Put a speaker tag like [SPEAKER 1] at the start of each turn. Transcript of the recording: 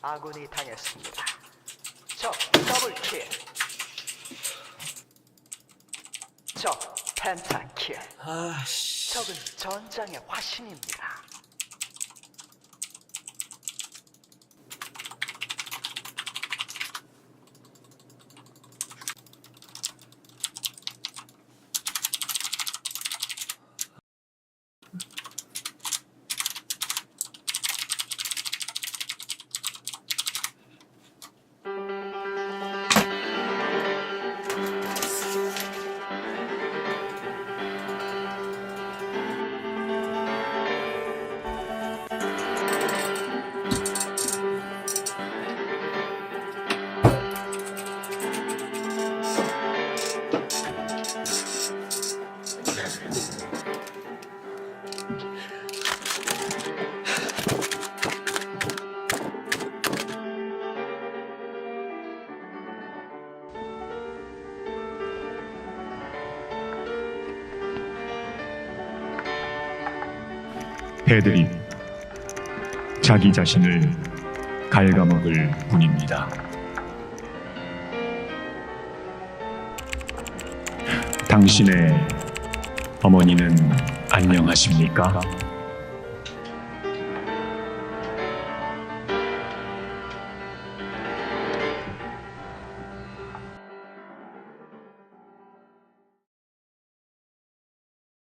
[SPEAKER 1] 아군이 당했습니다. 적 더블킬. 적 펜타킬.
[SPEAKER 2] 아씨.
[SPEAKER 1] 적은 전장의 화신입니다.
[SPEAKER 3] 해들이 자기 자신을 갉아먹을 뿐입니다. 당신의 어머니는 안녕하십니까?